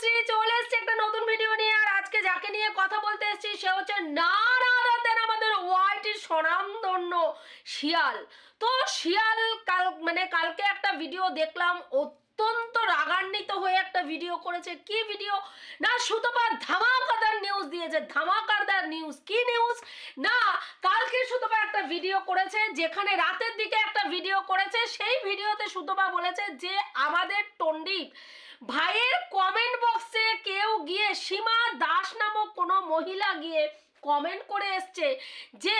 শ্রী চলে এসেছে একটা নতুন ভিডিও নিয়ে, আর আজকে যাকে নিয়ে কথা বলতে এসেছি, সে হচ্ছে নানা রাতের আমাদের ওয়াইটির স্বনামধন্য শিয়াল। তো শিয়াল কাল মানে কালকে একটা ভিডিও দেখলাম, অত্যন্ত রাগান্বিত হয়ে একটা ভিডিও করেছে। কি ভিডিও না সুতপার ধামাকাদার নিউজ দিয়েছে। ধামাকাদার নিউজ কি নিউজ না, কালকে সুতপা একটা ভিডিও করেছে, যেখানে রাতের দিকে একটা ভিডিও করেছে। সেই ভিডিওতে সুতপা বলেছে যে, আমাদের টন্ডিপ ভাইয়ের কমেন্ট বক্সে কেউ গিয়ে সীমা দাস নামক কোনো মহিলা গিয়ে কমেন্ট করে এসছে যে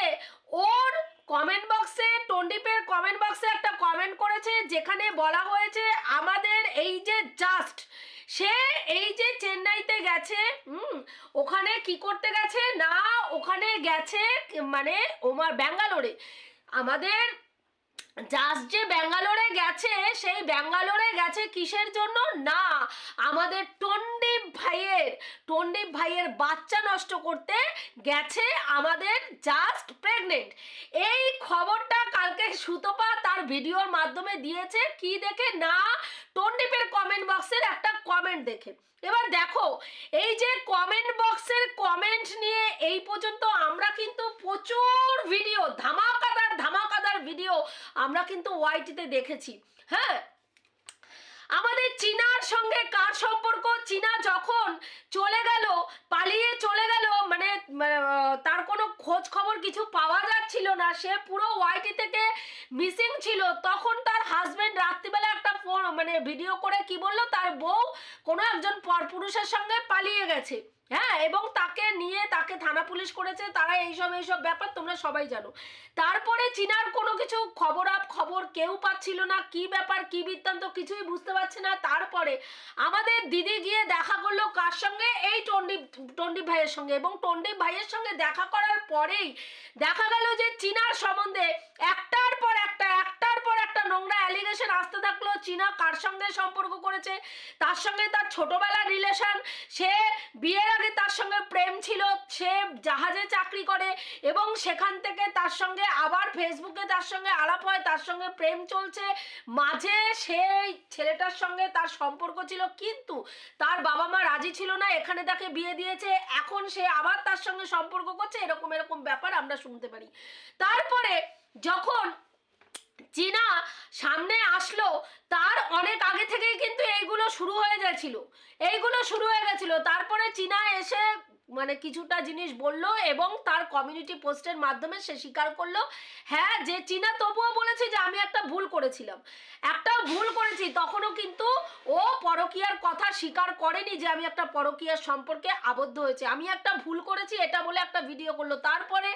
ওর কমেন্ট বক্সে টন্ডিপের কমেন্ট বক্সে একটা কমেন্ট করেছে যেখানে বলা হয়েছে, আমাদের এই যে জাস্ট সে এই যে চেন্নাইতে গেছে ওখানে কি করতে গেছে? না, ওখানে গেছে মানে ওমার ব্যাঙ্গালোরে। আমাদের জাস্ট যে ব্যাঙ্গালোরে গেছে, সেই ব্যাঙ্গালোরে গেছে কিসের জন্য? না, আমাদের টন্ডিপ ভাইয়ের টন্ডিপ ভাইয়ের বাচ্চা নষ্ট করতে গেছে আমাদের জাস্ট প্রেগনেন্ট এই খবরটা কালকে সুতপা তার ভিডিওর মাধ্যমে দিয়েছে। কি দেখে না টন্ডিপের কমেন্ট বক্সের একটা কমেন্ট দেখে। এবার দেখো, এই যে কমেন্ট বক্সের কমেন্ট নিয়ে এই পর্যন্ত আমরা কিন্তু প্রচুর ভিডিও ধামাকাদার ধামাকাদার ভিডিও আমরা কিন্তু ওয়াইটিতে দেখেছি। হ্যাঁ? আমাদের চীনার সঙ্গে কার সম্পর্ক? চীনা যখন চলে গেল, পালিয়ে চলে গেল মানে তার কোনো খোঁজ খবর কিছু পাওয়া যাচ্ছিল না, সে পুরো ওয়াইটি থেকে মিসিং ছিল। তখন তার হাজব্যান্ড রাত্রিবেলা একটা ফোন মানে ভিডিও করে কি বলল? তার বউ কোনো একজন পরপুরুষের সঙ্গে পালিয়ে গেছে। হ্যাঁ এবং তাকে নিয়ে তাকে থানা পুলিশ করেছে, তারা এইসব এইসব ব্যাপার তোমরা সবাই জানো। তারপরে চীনার কোনো কিছু খবর আপ, খবর কেউ পাচ্ছিল না, কি ব্যাপার, কি বৃত্তান্ত কিছুই বুঝতে পারছে না। তারপরে আমাদের দিদি গিয়ে দেখা করল কার সঙ্গে? এই টন্ডিপ টন্ডিপ ভাইয়ের সঙ্গে। এবং টন্ডিপ ভাইয়ের সঙ্গে দেখা করার পরেই দেখা গেল যে চীনার সম্বন্ধে একটার পর একটা নোংরা অ্যালিগেশন আসতে থাকল, চীনা কার সঙ্গে সম্পর্ক করেছে, তার সঙ্গে তার ছোটবেলার রিলেশন সে বিয়ের আগে তার সঙ্গে প্রেম ছিল, সে জাহাজে চাকরি করে এবং সেখান থেকে তার সঙ্গে আবার ফেসবুকে তার সঙ্গে আলাপ হয়, তার সঙ্গে প্রেম চলছে। মাঝে সেই ছেলেটার সঙ্গে তার সম্পর্ক ছিল, কিন্তু তার বাবা মা রাজি ছিল না, এখানে তাকে বিয়ে দিয়েছে, এখন সে আবার তার সঙ্গে সম্পর্ক করছে, এরকম এরকম ব্যাপার আমরা শুনতে পারি। তারপরে যখন চীনা সামনে আসলো, তার অনেক আগে থেকেই কিন্তু এইগুলো শুরু হয়ে গেছিল। এইগুলো শুরু হয়ে গেছিল। তারপরে চীনা এসে মানে কিছুটা জিনিস বলল এবং তার কমিউনিটি পোস্টের মাধ্যমে সে স্বীকার করল হ্যাঁ যে চীনা তবুও বলেছে যে আমি একটা ভুল করেছিলাম। একটা ভুল করেছি, তখনও কিন্তু ও পরকীয়ার কথা স্বীকার করেনি যে আমি একটা পরকীয়ার সম্পর্কে আবদ্ধ হয়েছে। আমি একটা ভুল করেছি এটা বলে একটা ভিডিও করল। তারপরে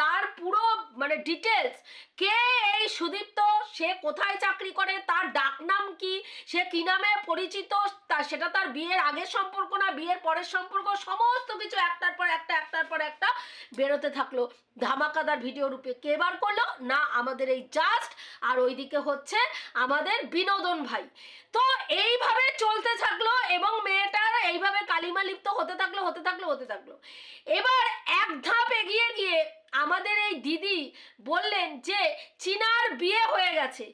তার পুরো মানে ডিটেলস কে এই সুদীপ্ত, সে কোথায় চাকরি করে, তার ডাকনাম কি, সে কি নামে পরিচিত সেটা তার বিয়ের আগের সম্পর্ক না, বিয়ের পরের সম্পর্ক, সমস্ত কিছু একটার পর একটা, একটার পর একটা বেরোতে থাকল। ধামাকাদার ভিডিও রূপে কে বার করল? না, আমাদের এই জাস্ট আর ওইদিকে হচ্ছে আমাদের বিনোদন ভাই। তো এইভাবে চলতে থাকল এবং মেয়েটার এইভাবে কালিমা লিপ্ত হতে থাকল হতে থাকল হতে থাকল। এবার এক ধাপ এগিয়ে গিয়ে আমাদের এই দিদি বললেন যে, চীনার বিয়ে হয়ে গেছে।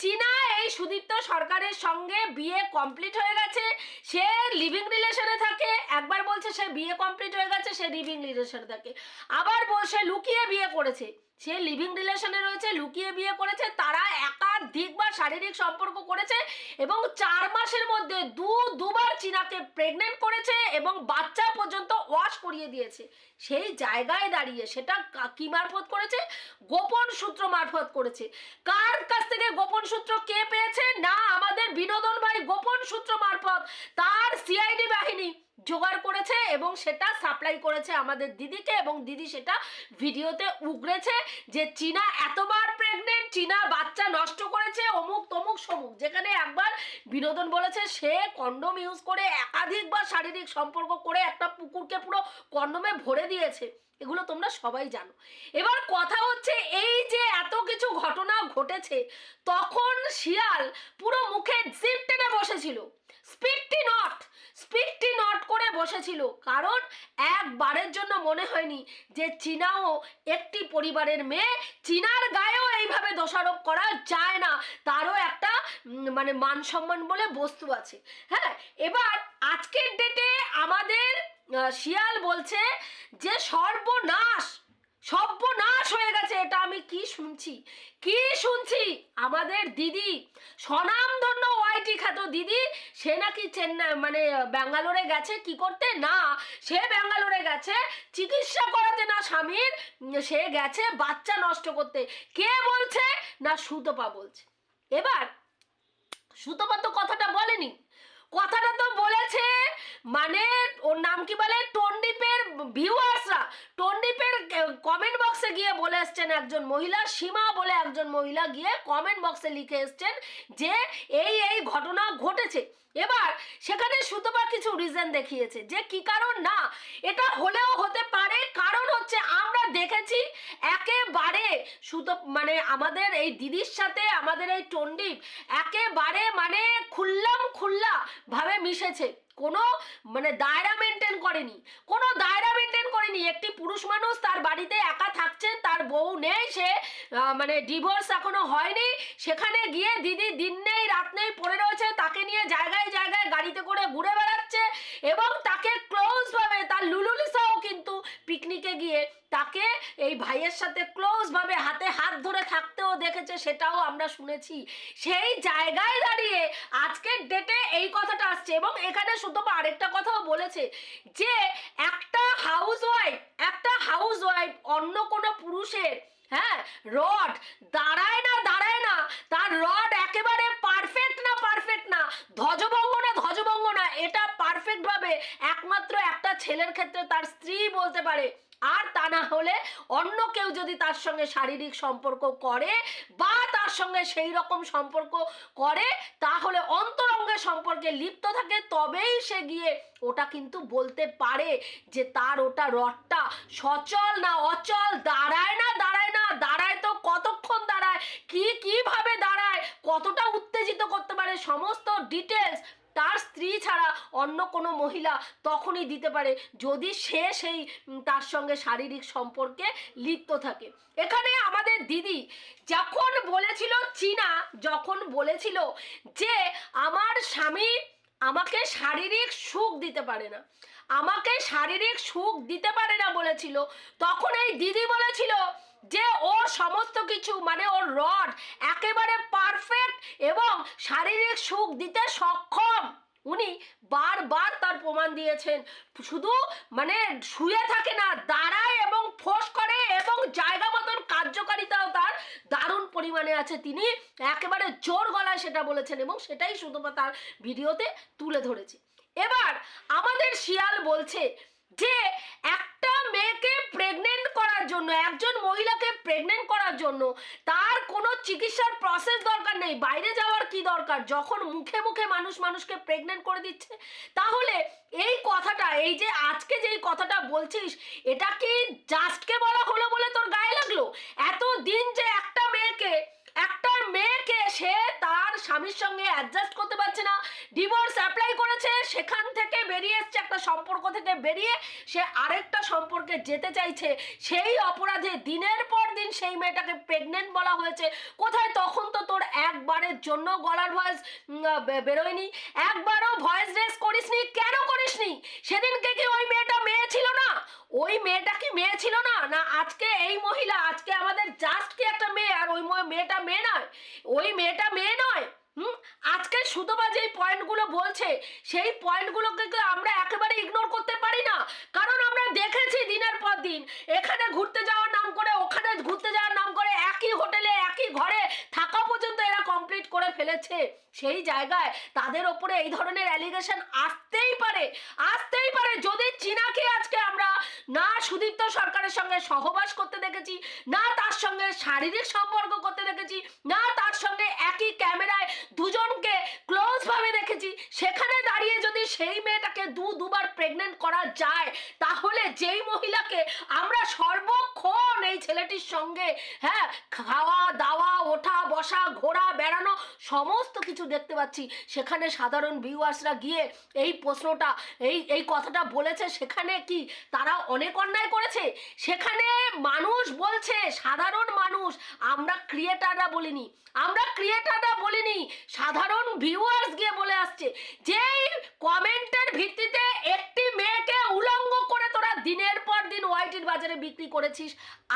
চীনা এই সুদীপ্ত সরকারের সঙ্গে বিয়ে কমপ্লিট হয়ে গেছে। সে লিভিং রিলেশনে থাকে। একবার বলছে সে বিয়ে কমপ্লিট হয়ে গেছে, সে লিভিং রিলেশনে থাকে। আবার বলছে লুকিয়ে বিয়ে করেছে। সে লিভিং রিলেশনে রয়েছে, লুকিয়ে বিয়ে করেছে, তারা একাধিক বা শারীরিক সম্পর্ক করেছে এবং চার মাসের মধ্যে দু, দুবার চীনাকে প্রেগনেন্ট করেছে এবং বাচ্চা পর্যন্ত ওয়াশ করিয়ে দিয়েছে। সেই জায়গায় দাঁড়িয়ে সেটা কি মারফত করেছে? গোপন সূত্র মারফত করেছে। কার কাছ থেকে গোপন সূত্র কে পেয়েছে? না, আমাদের বিনোদন ভাই গোপন সূত্র মারফত, তার সিআইডি বাহিনী। জোগাড় করেছে এবং সেটা সাপ্লাই করেছে আমাদের দিদিকে এবং দিদি সেটা ভিডিওতে উগড়েছে যে চীনা এতবার প্রেগনেন্ট চীনা বাচ্চা নষ্ট করেছে, অমুক তমুক সমুক। যেখানে একবার বিনোদন বলেছে সে কন্ডম ইউজ করে একাধিকবার শারীরিক সম্পর্ক করে একটা পুকুরকে পুরো কন্ডমে ভরে দিয়েছে। এগুলো তোমরা সবাই জানো। এবার কথা হচ্ছে এই যে এত কিছু ঘটনা ঘটেছে, তখন শিয়াল পুরো মুখে জিপ টেনে বসেছিল। স্পিকটি নট স্পিকটি নট করে বসেছিল। কারণ একবারের জন্য মনে হয়নি যে চীনাও একটি পরিবারের মেয়ে, চীনার গায়েও এইভাবে দোষারোপ করা যায় না। তারও একটা মানে মান সম্মান বলে বস্তু আছে। হ্যাঁ এবার আজকের ডেটে আমাদের শিয়াল বলছে যে সর্বনাশ সর্বনাশ হয়ে গেছে, এটা আমি কি শুনছি? কি শুনছি? আমাদের দিদি, স্বনামধন্য ওয়াইটি খ্যাত দিদি, সে নাকি চেন্নাই মানে ব্যাঙ্গালোরে গেছে, কি করতে? না, সে ব্যাঙ্গালোরে গেছে, চিকিৎসা করাতে না স্বামীর, সে গেছে বাচ্চা নষ্ট করতে। কে বলছে? না, সুতপা বলছে। এবার, সুতপা তো কথাটা বলেনি। কথাটা তো বলেছে মানে ওর নাম কি বলে? টন্ডিপের ভিউয়ার্সরা। টন্ডিপের কমেন্ট বক্সে গিয়ে বলে এসছেন একজন মহিলা, সীমা বলে একজন মহিলা গিয়ে কমেন্ট বক্সে লিখে এসছেন যে, এই এই ঘটনা ঘটেছে। এবার সেখানে সুতপা কিছু রিজন দেখিয়েছে যে, কি কারণ? না, এটা হলেও হতে পারে। কারণ হচ্ছে আমরা দেখেছি একেবারে সুতো মানে আমাদের এই দিদির সাথে আমাদের এই টন্ডিপ, একেবারে মানে খুললাম খুল্লা ভাবে মিশেছে। কোনো মানে দায়রা মেনটেন করেনি। কোনো দায়রা মেনটেন করেনি। একটি পুরুষ মানুষ তার বাড়িতে একা থাকছেন, তার বউ নেই, সে মানে ডিভোর্স এখনও হয়নি। সেখানে গিয়ে দিদি দিন নেই, রাত নেই পড়ে রয়েছে, তাকে নিয়ে জায়গায় জায়গায় গাড়িতে করে ঘুরে বেড়াচ্ছে এবং তাকে ক্লোজ ভাবে, তার লুলুলিসাও কিন্তু পিকনিকে গিয়ে তাকে এই ভাইয়ের সাথে ক্লোজ ভাবে হাতে হাত ধরে থাকতেও দেখেছে, সেটাও আমরা শুনেছি। সেই জায়গায় দাঁড়িয়ে আজকের ডেটে এই কথাটা আসছে এবং এখানে সুতপা আরেকটা কথাও বলেছে যে একটা হাউস ওয়াইফ একটা হাউস ওয়াইফ অন্য কোনো পুরুষের হ্যাঁ রড দাঁড়ায় না দাঁড়ায় না, তার রড একেবারে পারফেক্ট না পারফেক্ট না, ধ্বজভঙ্গ না ধ্বজভঙ্গ না, এটা পারফেক্টভাবে একমাত্র একটা ছেলের ক্ষেত্রে তার স্ত্রী বলতে পারে। আর তা না হলে অন্য কেউ যদি তার সঙ্গে শারীরিক সম্পর্ক করে বা তার সঙ্গে সেই রকম সম্পর্ক করে, তাহলে অন্তরঙ্গের সম্পর্কে লিপ্ত থাকে, তবেই সে গিয়ে ওটা কিন্তু বলতে পারে যে তার ওটা রডটা সচল না অচল, দাঁড়ায় না দাঁড়ায় না, দাঁড়ায় তো কতক্ষণ দাঁড়ায়, কি, কীভাবে দাঁড়ায়, কতটা উত্তেজিত করতে পারে, সমস্ত ডিটেলস তার স্ত্রী ছাড়া অন্য কোনো মহিলা তখনই দিতে পারে যদি সে সেই তার সঙ্গে শারীরিক সম্পর্কে লিপ্ত থাকে। এখানে আমাদের দিদি যখন বলেছিল চীনা, যখন বলেছিল যে আমার স্বামী আমাকে শারীরিক সুখ দিতে পারে না, আমাকে শারীরিক সুখ দিতে পারে না বলেছিল, তখন এই দিদি বলেছিল যে ওর সমস্ত কিছু মানে ওর রড, একেবারে পারফেক্ট এবং শারীরিক সুখ দিতে সক্ষম। উনি বারবার তার প্রমাণ দিয়েছেন। শুধু মানে শুয়ে থাকে না, দাঁড়ায় এবং ফোঁস করে এবং জায়গা মতন কার্যকারিতাও তার দারুণ পরিমাণে আছে। তিনি একেবারে জোর গলায় সেটা বলেছেন এবং সেটাই শুধুমাত্র তার ভিডিওতে তুলে ধরেছে। এবার আমাদের শিয়াল বলছে যে একটা মেয়েকে প্রেগনেন্ট করার জন্য, একজন মহিলাকে প্রেগনেন্ট করার জন্য তার কোনো চিকিৎসার প্রসেস দরকার নেই, বাইরে যাওয়ার কি দরকার? যখন মুখে মুখে মানুষ মানুষকে প্রেগনেন্ট করে দিচ্ছে, তাহলে এই কথাটা, এই যে আজকে যেই কথাটা বলছিস, এটা কি জাস্টকে বলা হলো বলে তোর গায়ে লাগল? এত দিন যে একটা মেয়েকে একটা মেয়েকে সে তার স্বামীর সঙ্গে অ্যাডজাস্ট করতে পারছে না ডিভোর্স অ্যাপ্লাই করেছে, সেখান থেকে বেরিয়ে এসছে একটা সম্পর্ক থেকে বেরিয়ে সে আরেকটা সম্পর্কে যেতে চাইছে। সেই অপরাধে দিনের পর দিন সেই মেয়েটাকে প্রেগনেন্ট বলা হয়েছে। কোথায়? তখন তো তোর একবারের জন্য গলার ভয়েস বেরোয়নি। একবারও ভয়েস রেস করিসনি? কেন করিসনি? সেদিনকে কি ওই মেয়েটা মেয়ে ছিল না? ওই মেয়েটা কি মেয়ে ছিল না? না, আজকে এই মহিলা, আজকে আমাদের জাস্ট কি একটা মেয়ে, আর ওই মেয়েটা মেয়ে নয়। ওই মেয়েটা মেয়ে নয়। হুম? আজকে সুতপা যেই পয়েন্টগুলো বলছে, সেই পয়েন্টগুলোকে আমরা একেবারে ইগনোর করতে পারি না। কারণ আমরা দেখেছি দিনের পর দিন, এখানে ঘুরতে যাওয়ার নাম করে, ওখানে ঘুরতে যাওয়ার নাম করে একই হোটেলে একই ঘরে থাকা পর্যন্ত এরা কমপ্লিট করে ফেলেছে, সেই জায়গায় তাদের ওপরে এই ধরনের অ্যালিগেশন আসতেই পারে আসতেই পারে। যদি চীনাকে আজকে আমরা না সুদীপ্ত সরকারের সঙ্গে সহবাস করতে দেখেছি, না তার সঙ্গে শারীরিক সম্পর্ক করতে দেখেছি, না তার সঙ্গে একই ক্যামেরায় দুজনকে ক্লোজভাবে দেখেছি, সেখানে দাঁড়িয়ে যদি সেই মেয়েটাকে দু দুবার প্রেগনেন্ট করা যায়, তাহলে যেই মহিলাকে আমরা সর্বক্ষণ এই ছেলেটির সঙ্গে হ্যাঁ খাওয়া, দাওয়া, ওঠা, বসা, ঘোরা, বেড়ানো, সমস্ত কিছু দেখতে পাচ্ছি। সেখানে সাধারণ ভিউয়ার্সরা গিয়ে এই প্রশ্নটা, এই এই কথাটা বলেছে, সেখানে কি তারা অনেক অন্যায় করেছে? সেখানে মানুষ বলছে, সাধারণ মানুষ, আমরা ক্রিয়েটাররা বলিনি, আমরা ক্রিয়েটাররা বলিনি, সাধারণ ভিউয়ার্স গিয়ে বলে আসছে। যেই কমেন্টের ভিত্তিতে একটি মেয়েকে উলঙ্গ করে তোরা দিনের পর দিন ওয়াইটির বাজারে বিক্রি করেছিস।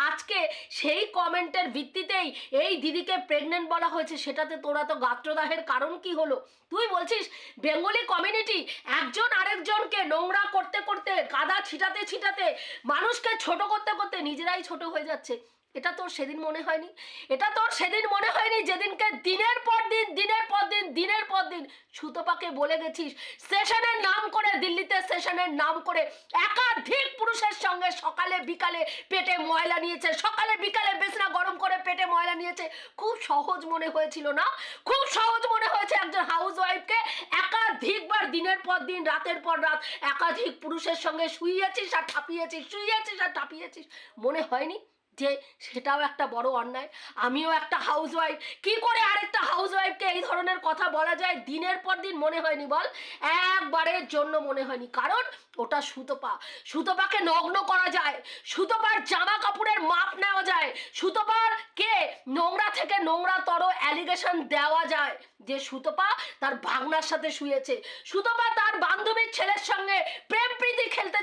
আজকে সেই কমেন্টের ভিত্তিতেই এই দিদিকে প্রেগনেন্ট বলা হয়েছে, সেটাতে তোরা তো গাত্রদাহের কারণ কি হলো? তুই বলছিস, বেঙ্গলি কমিউনিটি একজন আরেকজনকে নোংরা করতে করতে, কাদা ছিটাতে ছিটাতে মানুষকে ছোট করতে করতে নিজেরাই ছোট হয়ে যাচ্ছে। এটা তোর সেদিন মনে হয়নি, এটা তোর সেদিন মনে হয়নি যেদিনকে দিনের পর দিন, দিনের পর দিন, দিনের পর দিন সুতপাকে বলে গেছিস, সেশনের নাম করে, দিল্লিতে সেশনের নাম করে একাধিক পুরুষের সঙ্গে সকালে বিকালে পেটে ময়লা নিয়েছে, সকালে বিকালে বেসনা গরম করে পেটে ময়লা নিয়েছে, খুব সহজ মনে হয়েছিল না? খুব সহজ মনে হয়েছে একজন হাউস ওয়াইফকে একাধিকবার দিনের পর দিন, রাতের পর রাত একাধিক পুরুষের সঙ্গে শুইয়েছিস আর ঠাপিয়েছিস, শুইয়েছিস আর ঠাপিয়েছিস, মনে হয়নি? যে সেটাও একটা বড় অন্যায়। আমিও একটা হাউস ওয়াইফ কি করে আরেকটা হাউস ওয়াইফকে এই ধরনের কথা বলা যায়? দিনের পর দিন মনে হয়নি বল? একবারের জন্য মনে হয়নি। কারণ ওটা সুতপা। সুতপাকে নগ্ন করা যায়। সুতপার জামা কাপড়ের মাপ নেওয়া যায়। সুতোপার কে? নোংরা থেকে নোংরা তর অ্যালিগেশন দেওয়া যায়। যে সুতোপা তার ভাগনার সাথে শুয়েছে। সুতোপা তার বান্ধবীর ছেলের সঙ্গে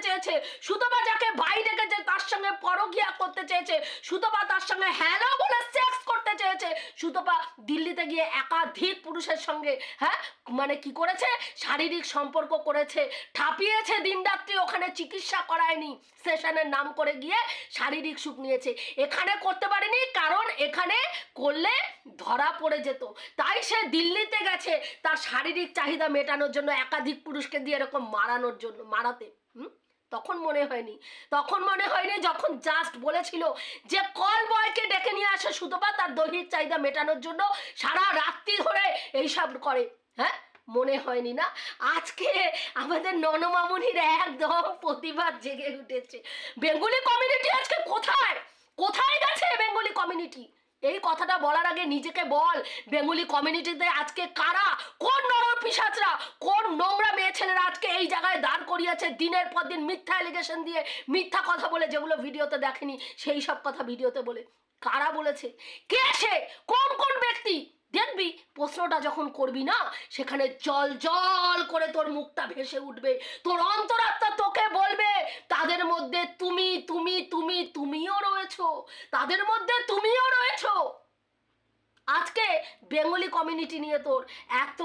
চেয়েছে। সুতপা যাকে ভাই ডেকেছে, তার সঙ্গে পরকিয়া করতে চেয়েছে। সুতপা তার সঙ্গে হ্যালো বলে সেক্স করতে চেয়েছে। সুতপা দিল্লিতে গিয়ে একাধিক পুরুষের সঙ্গে হ্যাঁ মানে কি করেছে? শারীরিক সম্পর্ক করেছে। ঠাপিয়েছে দিনরাত্রি, ওখানে চিকিৎসা করায়নি। সেশনের নাম করে গিয়ে শারীরিক সুখ নিয়েছে। এখানে করতে পারেনি, কারণ এখানে করলে ধরা পড়ে যেত। তাই সে দিল্লিতে গেছে, তার শারীরিক চাহিদা মেটানোর জন্য একাধিক পুরুষকে দিয়ে এরকম মারানোর জন্য, মারাতে। তখন মনে হয়নি। তখন মনে হয়নি যখন জাস্ট বলেছিল যে কল বয়কে ডেকে নিয়ে আসে সুতপা, তার দৈহিক চাহিদা মেটানোর জন্য সারা রাত্রি ধরে এইসব করে। হ্যাঁ? মনে হয়নি না? আজকে আমাদের ননমামুনির একদম প্রতিবাদ জেগে উঠেছে। বেঙ্গলি কমিউনিটি আজকে কোথায়? কোথায় গেছে বেঙ্গলি কমিউনিটি এই কথাটা বলার আগে নিজেকে বল, বেঙ্গলি কমিউনিটিতে আজকে কারা? কোন নরম পিসাচরা? কোন নোংরা মেয়ে ছেলেরা আজকে এই জায়গায় দাঁড় করিয়েছে দিনের পর দিন মিথ্যা অ্যালিগেশন দিয়ে, মিথ্যা কথা বলে যেগুলো ভিডিওতে দেখেনি, সেই সব কথা ভিডিওতে বলে। কারা বলেছে? কে সে? কোন কোন ব্যক্তি? দেখবি প্রশ্নটা যখন করবি না, সেখানে জল জল করে তোর মুখটা ভেসে উঠবে। তোর অন্তরাত্মা তোকে বলবে, তাদের মধ্যে তুমি তুমি তুমি, তুমিও রয়েছো। তাদের মধ্যে তুমিও রয়েছো। আজকে বেঙ্গলি কমিউনিটি নিয়ে তোর এত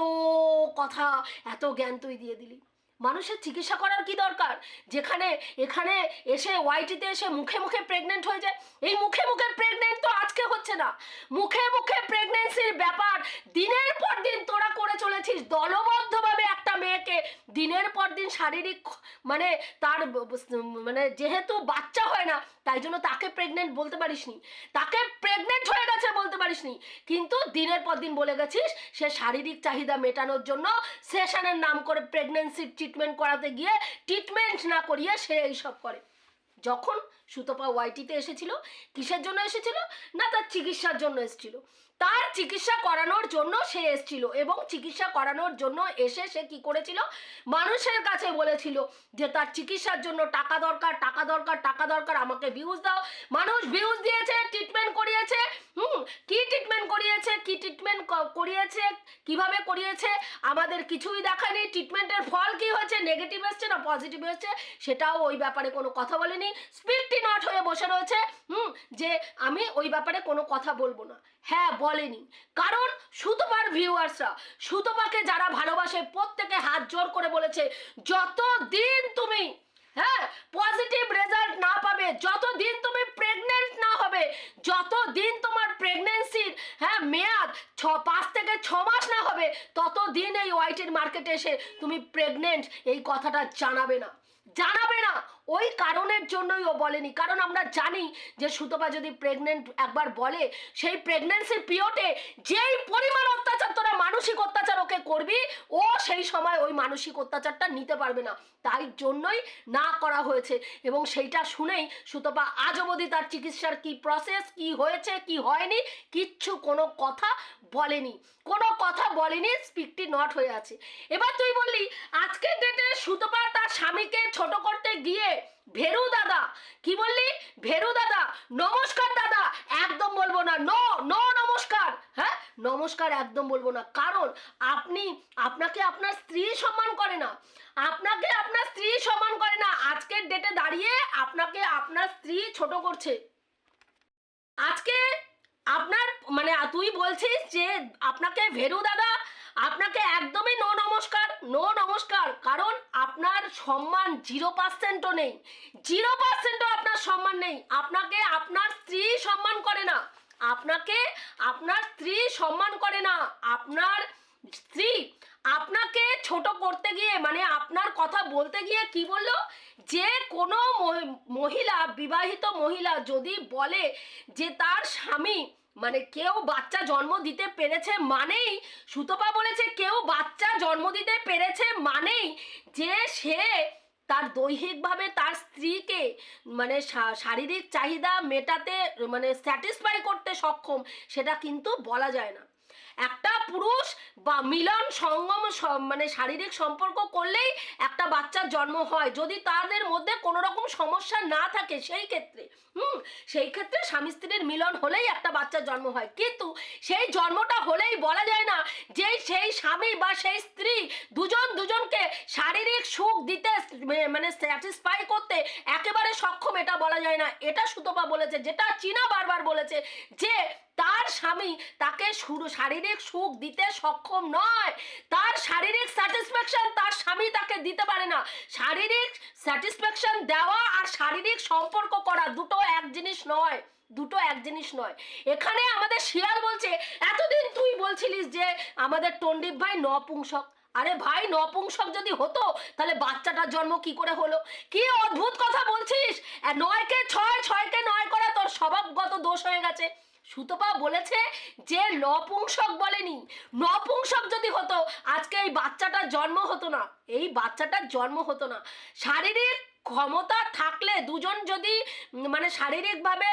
কথা, এত জ্ঞান তুই দিয়ে দিলি। মানুষের চিকিৎসা করার কি দরকার? যেখানে, এখানে এসে ওয়াইটিতে এসে মুখে মুখে প্রেগনেন্ট হয়ে যায়। এই মুখে মুখে প্রেগনেন্ট তো আজকে হচ্ছে না। মুখে মুখে প্রেগনেন্সির ব্যাপার দিনের পর দিন তোরা করে চলেছিস। দলবদ্ধভাবে একটা মেয়েকে দিনের পর দিন শারীরিক মানে তার মানে যেহেতু বাচ্চা হয় না তাই জন্য তাকে প্রেগনেন্ট বলতে পারিসনি। তাকে প্রেগনেন্ট হয়ে গেছে বলতে পারিসনি। কিন্তু দিনের পর দিন বলে গেছিস, সে শারীরিক চাহিদা মেটানোর জন্য সেশনের নাম করে প্রেগনেন্সির ট্রিটমেন্ট করাতে গিয়ে ট্রিটমেন্ট না করিয়ে সে এইসব করে। যখন সুতপা ওয়াইটিতে এসেছিল, কিসের জন্য এসেছিল? না, তার চিকিৎসার জন্য এসেছিল। তার চিকিৎসা করানোর জন্য সে এসেছিল এবং চিকিৎসা করানোর জন্য এসে সে কি করেছিল? মানুষের কাছে বলেছিল যে তার চিকিৎসার জন্য টাকা দরকার টাকা দরকার টাকা দরকার, আমাকে ভিউজ দাও। মানুষ ভিউজ দিয়েছে ট্রিটমেন্ট করিয়েছে। হুম, কি ট্রিটমেন্ট করিয়েছে? কি ট্রিটমেন্ট করিয়েছে? কীভাবে করিয়েছে? আমাদের কিছুই দেখায়নি ট্রিটমেন্টের ফল কি হয়েছে? নেগেটিভ এসছে না পজিটিভ এসছে? সেটাও ওই ব্যাপারে কোনো কথা বলেনি। স্পিডটি নট হয়ে বসে রয়েছে। হুম, যে আমি ওই ব্যাপারে কোনো কথা বলব না। হ্যাঁ বলেনি। কারণ সুতপার ভিউয়ার্সরা সুতপাকে যারা ভালোবাসে, প্রত্যেকে হাত জোর করে বলেছে যত দিন তুমি হ্যাঁ পজিটিভ রেজাল্ট না পাবে যত দিন তুমি প্রেগনেন্ট না হবে যত দিন তোমার প্রেগনেন্সির হ্যাঁ মেয়াদ ছ, পাঁচ থেকে ছ মাস না হবে তত দিন এই ওয়াইটির মার্কেটে এসে তুমি প্রেগনেন্ট এই কথাটা জানাবে না। জানাবে না। ওই কারণের জন্যই ও বলেনি। কারণ আমরা জানি যে সুতপা যদি প্রেগনেন্ট একবার বলে, সেই প্রেগনেন্সি পিরিয়ডে যেই পরিমাণ অত্যাচার তোরা মানসিক অত্যাচার ওকে করবি, ও সেই সময় ওই মানসিক অত্যাচারটা নিতে পারবে না। তাই জন্যই না করা হয়েছে। এবং সেইটা শুনেই সুতপা আজ অবধি তার চিকিৎসার কি প্রসেস কি হয়েছে, কি হয়নি, কিচ্ছু কোনো কথা বলেনি। কোনো কথা বলেনি স্পিকটি নট হয়ে আছে। এবার তুই বললি, আজকের ডেটে সুতপা তার স্বামীকে ছোট করতে গিয়ে ভেরু দাদা, কি বললি? ভেরু দাদা, নমস্কার দাদা, একদম বলব না নো নো নমস্কার নমস্কার, একদম বলব না। কারণ আপনি, আপনাকে আপনার স্ত্রী সম্মান করে না। আপনাকে আপনার স্ত্রী সম্মান করে না। আজকের ডেটে দাঁড়িয়ে আপনাকে আপনার স্ত্রী ছোট করছে। আজকে আপনার মানে তুই বলছিস যে আপনাকে ভেরু দাদা, আপনাকে একদমই নো নমস্কার নো নমস্কার। কারণ আপনার সম্মান জিরো পার্সেন্টও নেই। জিরো পার্সেন্টও আপনার সম্মান নেই। আপনাকে আপনার স্ত্রী সম্মান করে না। আপনাকে আপনার স্ত্রী সম্মান করে না, আপনার স্ত্রী আপনাকে ছোট করতে গিয়ে মানে আপনার কথা বলতে গিয়ে কি বলল? যে কোনো মহি- মহিলা, বিবাহিত মহিলা যদি বলে যে তার স্বামী মানে কেউ বাচ্চা জন্ম দিতে পেরেছে মানেই, সুতপা বলেছে কেউ বাচ্চা জন্ম দিতে পেরেছে মানেই যে সে তার দৈহিকভাবে তার স্ত্রীকে মানে শারীরিক চাহিদা মেটাতে মানে স্যাটিসফাই করতে সক্ষম, সেটা কিন্তু বলা যায় না। একটা পুরুষ বা মিলন সঙ্গম মানে শারীরিক সম্পর্ক করলেই একটা বাচ্চার জন্ম হয়। যদি তাদের মধ্যে কোনো রকম সমস্যা না থাকে সেই ক্ষেত্রে, হুম, সেই ক্ষেত্রে স্বামী স্ত্রীর মিলন হলেই একটা বাচ্চার জন্ম হয়। কিন্তু সেই জন্মটা হলেই বলা যায় না যে সেই স্বামী বা সেই স্ত্রী দুজন দুজনকে শারীরিক সুখ দিতে মানে স্যাটিসফাই করতে একেবারে সক্ষম, এটা বলা যায় না। এটা সুতপা বলেছে, যেটা চীনা বারবার বলেছে যে তার স্বামী তাকে শুরু শারীরিক সুখ দিতে সক্ষম নয়। তার শারীরিক স্যাটিসফ্যাকশন তার স্বামী তাকে দিতে পারে না। শারীরিক স্যাটিসফ্যাকশন দেওয়া আর শারীরিক সম্পর্ক করা দুটো এক জিনিস নয়। দুটো এক জিনিস নয়। এখানে আমাদের শিয়াল বলছে, এতদিন তুই বলছিলিস যে আমাদের টন্ডিপ ভাই নপুংসক। আরে ভাই, নপুংসক যদি হতো, তাহলে বাচ্চাটার জন্ম কি করে হলো? কি অদ্ভুত কথা বলছিস? নয়কে ছয়, ছয়কে নয় করা তোর স্বভাবগত দোষ হয়ে গেছে। সুতপা বলেছে যে নপুংসক বলেনি। নপুংসক যদি হতো, আজকে এই বাচ্চাটার জন্ম হতো না। এই বাচ্চাটার জন্ম হতো না। শারীরিক ক্ষমতা থাকলে দুজন যদি মানে শারীরিকভাবে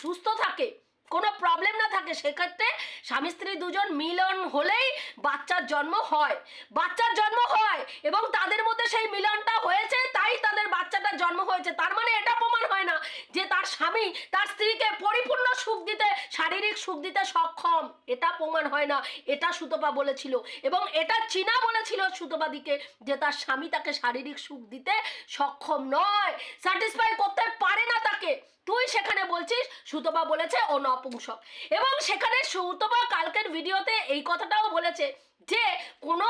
সুস্থ থাকে কোনো প্রবলেম না থাকে, সেক্ষেত্রে স্বামী স্ত্রী দুজন মিলন হলেই বাচ্চার জন্ম হয়। বাচ্চার জন্ম হয় এবং তাদের মধ্যে সেই মিলনটা হয়েছে, তাই তাদের বাচ্চাটার জন্ম হয়েছে। তার মানে এটা প্রমাণ হয় না যে তার স্বামী তার স্ত্রীকে পরিপূর্ণ সুখ দিতে, শারীরিক সুখ দিতে সক্ষম। এটা প্রমাণ হয় না, এটা সুতপা বলেছিল। এবং এটা চীনা বলেছিল সুতপাদিকে যে তার স্বামী তাকে শারীরিক সুখ দিতে সক্ষম নয় স্যাটিসফাই করতে পারে না তাকে। তুই সেখানে বলছিস সুতপা বলেছে ও নপুংসক। এবং সেখানে সুতপা কালকের ভিডিওতে এই কথাটাও বলেছে যে কোনো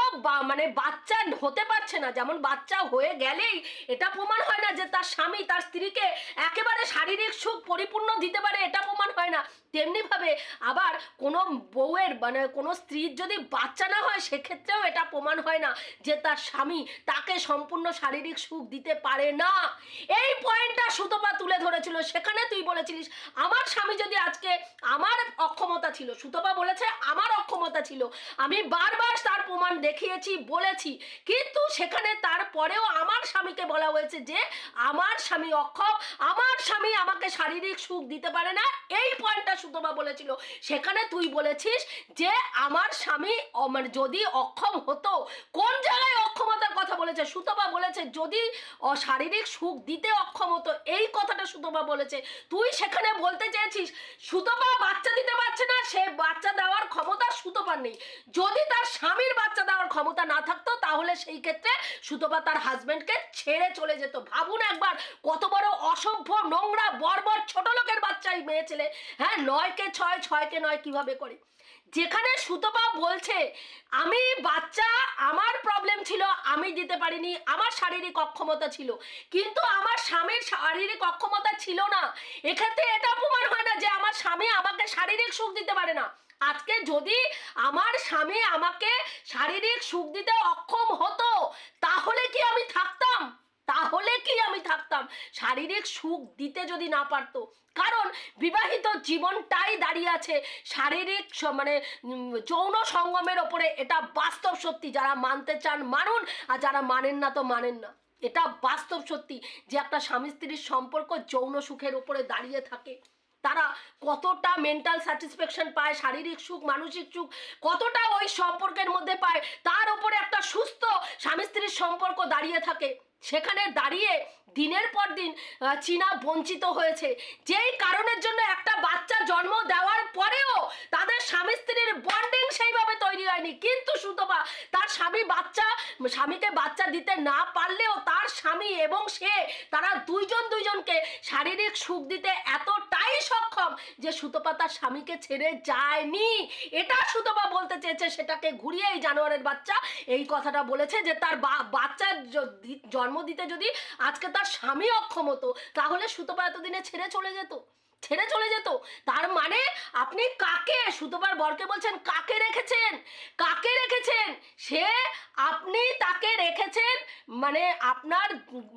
মানে বাচ্চা হতে পারছে না। যেমন বাচ্চা হয়ে গেলেই এটা প্রমাণ হয় না যে তার স্বামী তার স্ত্রীকে একেবারে শারীরিক সুখ পরিপূর্ণ দিতে পারে, এটা প্রমাণ হয় না। তেমনিভাবে আবার কোনো বউয়ের মানে কোনো স্ত্রীর যদি বাচ্চা না হয়, সেক্ষেত্রেও এটা প্রমাণ হয় না যে তার স্বামী তাকে সম্পূর্ণ শারীরিক সুখ দিতে পারে না। এই পয়েন্টটা সুতপা তুলে ধরেছিল। সেখানে তুই বলেছিলিস, আমার স্বামী যদি আজকে আমার অক্ষমতা ছিল, সুতপা বলেছে, আমার অক্ষমতা ছিল। আমি বারবার তার প্রমাণ দেখিয়েছি, বলেছি। কিন্তু সেখানে তারপরেও আমার স্বামীকে বলা হয়েছে যে, আমার স্বামী অক্ষম, আমার স্বামী আমাকে শারীরিক সুখ দিতে পারে না। এই পয়েন্টটা সুতপা বলেছিল। সেখানে তুই বলেছিস যে, আমার স্বামী যদি অক্ষম হতো, কোন জায়গায় অক্ষমতার কথা বলেছে? সুতপা বলেছে, যদি শারীরিক সুখ দিতে অক্ষম হতো, এই কথাটা সুতপা বলেছে। তুই সেখানে বলতে চেয়েছিস সুতপা বাচ্চা দিতে পারছে না, সে বাচ্চা দেওয়ার ক্ষমতা সুতপার নেই। যদি তার স্বামীর বাচ্চা দেওয়ার ক্ষমতা না থাকতো, তাহলে সেই ক্ষেত্রে সুতপা তার হাজবেন্ডকে ছেড়ে চলে যেত। ভাবুন একবার, কত বড় অসভ্য, নোংরা, বর্বর ছোট লোকের বাচ্চাই মেয়ে ছেলে। হ্যাঁ নয়কে ছয়, ছয়কে নয় কীভাবে করে? যেখানে সুতপা বলছে, আমি বাচ্চা, আমার প্রবলেম ছিল, আমি দিতে পারিনি, আমার শারীরিক অক্ষমতা ছিল। কিন্তু আমার স্বামীর শারীরিক অক্ষমতা ছিল না। এক্ষেত্রে এটা প্রমাণ হয় না যে আমার স্বামী আমাকে শারীরিক সুখ দিতে পারে না। আজকে যদি আমার স্বামী আমাকে শারীরিক সুখ দিতে অক্ষম হতো, তাহলে কি আমি থাকতাম? তাহলে কি আমি থাকতাম? শারীরিক সুখ দিতে যদি না পারতো, কারণ বিবাহিত জীবনটাই দাঁড়িয়ে আছে শারীরিক মানে যৌন সঙ্গমের ওপরে। এটা বাস্তব সত্যি। যারা মানতে চান মানুন, আর যারা মানেন না তো মানেন না। এটা বাস্তব সত্যি যে একটা স্বামী স্ত্রীর সম্পর্ক যৌন সুখের ওপরে দাঁড়িয়ে থাকে। তারা কতটা মেন্টাল স্যাটিসফ্যাকশন পায়, শারীরিক সুখ, মানসিক সুখ, কতটা ওই সম্পর্কের মধ্যে পায়, তার উপরে একটা সুস্থ স্বামী স্ত্রীর সম্পর্ক দাঁড়িয়ে থাকে। সেখানে দাঁড়িয়ে দিনের পর দিন চীনা বঞ্চিত হয়েছে। যেই কারণের জন্য একটা বাচ্চা জন্ম দেওয়ার পরেও তাদের স্বামী স্ত্রীর বন্ডিং সেইভাবে তৈরি হয়নি। কিন্তু সুতপা তার স্বামী বাচ্চা, স্বামীকে বাচ্চা দিতে না পারলেও তার স্বামী এবং সে, তারা দুইজন দুইজনকে শারীরিক সুখ দিতে এতটাই সক্ষম যে সুতপা তার স্বামীকে ছেড়ে যায়নি। এটা সুতপা বলতে চেয়েছে, সেটাকে ঘুরিয়ে এই জানোয়ারের বাচ্চা এই কথাটা বলেছে যে তার বা- বাচ্চা জন্ম দিতে যদি আজকে তার স্বামী অক্ষম হতো তাহলে সুতপা এতদিনে ছেড়ে চলে যেত? ছেড়ে চলে যেত। তার মানে আপনি কাকে সুতোবার বরকে বলছেন, কাকে রেখেছেন? কাকে রেখেছেন? সে আপনি তাকে রেখেছেন মানে আপনার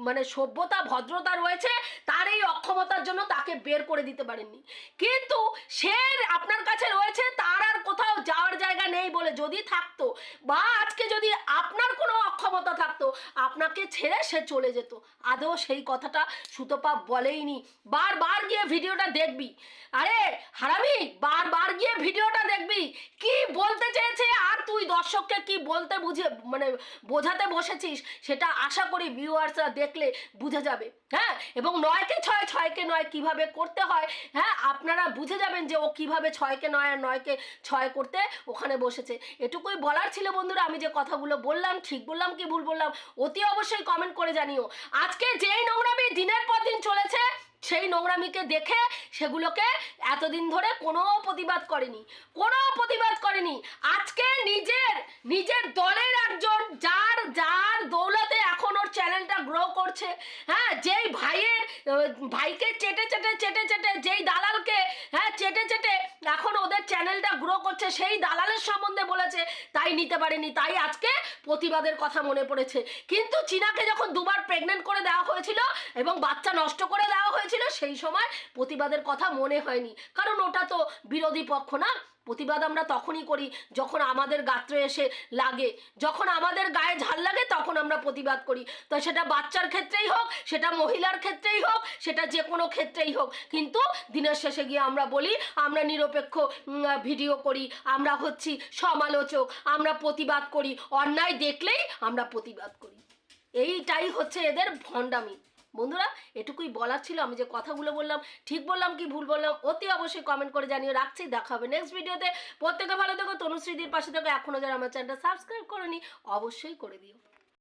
মানে সভ্যতা, ভদ্রতা রয়েছে, তার এই অক্ষমতার জন্য তাকে বের করে দিতে পারেননি। কিন্তু সে আপনার কাছে রয়েছে, তার আর কোথাও যাওয়ার জায়গা নেই বলে যদি থাকতো, বা আজকে যদি আপনার কোনো অক্ষমতা থাকতো, আপনাকে ছেড়ে সে চলে যেত। আদৌ সেই কথাটা সুতপা বলেইনি। বারবার গিয়ে ভিডিওটা দেখবি। আরে হারামি, বারবার গিয়ে ভিডিওটা দেখবি। কি বলতে চেয়েছে আর তুই দর্শককে কি বলতে বুঝে মানে বোঝাতে বসেছিস সেটা আশা করি ভিউয়ার্সরা দেখলে বুঝে যাবে। হ্যাঁ এবং নয়কে ছয়, ছয়কে নয় কীভাবে করতে হয় হ্যাঁ আপনারা বুঝে যাবেন যে ও কীভাবে ছয়কে নয় আর নয়কে ছয় করতে ওখানে বসেছে। এটুকুই বলার ছিল বন্ধুরা, আমি যে কথাগুলো বললাম, ঠিক বললাম কি ভুল বললাম, অতি অবশ্যই কমেন্ট করে জানিও। আজকে যেই নোংরামি দিনের পর দিন চলেছে সেই নোংরামিকে দেখে সেগুলোকে এতদিন ধরে কোনো প্রতিবাদ করেনি। কোনো প্রতিবাদ করেনি। আজকে নিজের নিজের দলের একজন যার যার দৌলতে এখন ওর চ্যানেলটা গ্রো করছে। হ্যাঁ যেই ভাইয়ের, ভাইকে চেটে চেটে চেটে চেটে, যেই দালালকে হ্যাঁ চেটে চেটে এখন ওদের চ্যানেলটা গ্রো করছে, সেই দালালের সম্বন্ধে বলেছে। তাই নিতে পারেনি, তাই আজকে প্রতিবাদের কথা মনে পড়েছে। কিন্তু চীনাকে যখন দুবার প্রেগনেন্ট করে দেওয়া হয়েছিল এবং বাচ্চা নষ্ট করে দেওয়া হয়েছিল সেই সময় প্রতিবাদের কথা মনে হয়নি। কারণ ওটা তো বিরোধী পক্ষ না। প্রতিবাদ আমরা তখনই করি যখন আমাদের গাত্রে এসে লাগে। যখন আমাদের গায়ে ঝাল লাগে তখন আমরা প্রতিবাদ করি। তো সেটা বাচ্চার ক্ষেত্রেই হোক, সেটা মহিলার ক্ষেত্রেই হোক, সেটা যে কোনো ক্ষেত্রেই হোক। কিন্তু দিনের শেষে গিয়ে আমরা বলি, আমরা নিরপেক্ষ ভিডিও করি, আমরা হচ্ছি সমালোচক, আমরা প্রতিবাদ করি। অন্যায় দেখলেই আমরা প্রতিবাদ করি। এইটাই হচ্ছে এদের ভণ্ডামি। বন্ধুরা, এটুকুই বলার ছিল। আমি যে কথাগুলো বললাম, ঠিক বললাম কি ভুল বললাম, অতি অবশ্যই কমেন্ট করে জানিয়ে রাখছি, দেখা হবে নেক্সট ভিডিওতে প্রত্যেকে ভালো থেকো, তনুশ্রীদির পাশে থেকো। এখনও যারা আমার চ্যানেলটা সাবস্ক্রাইব করেনি, অবশ্যই করে দিও।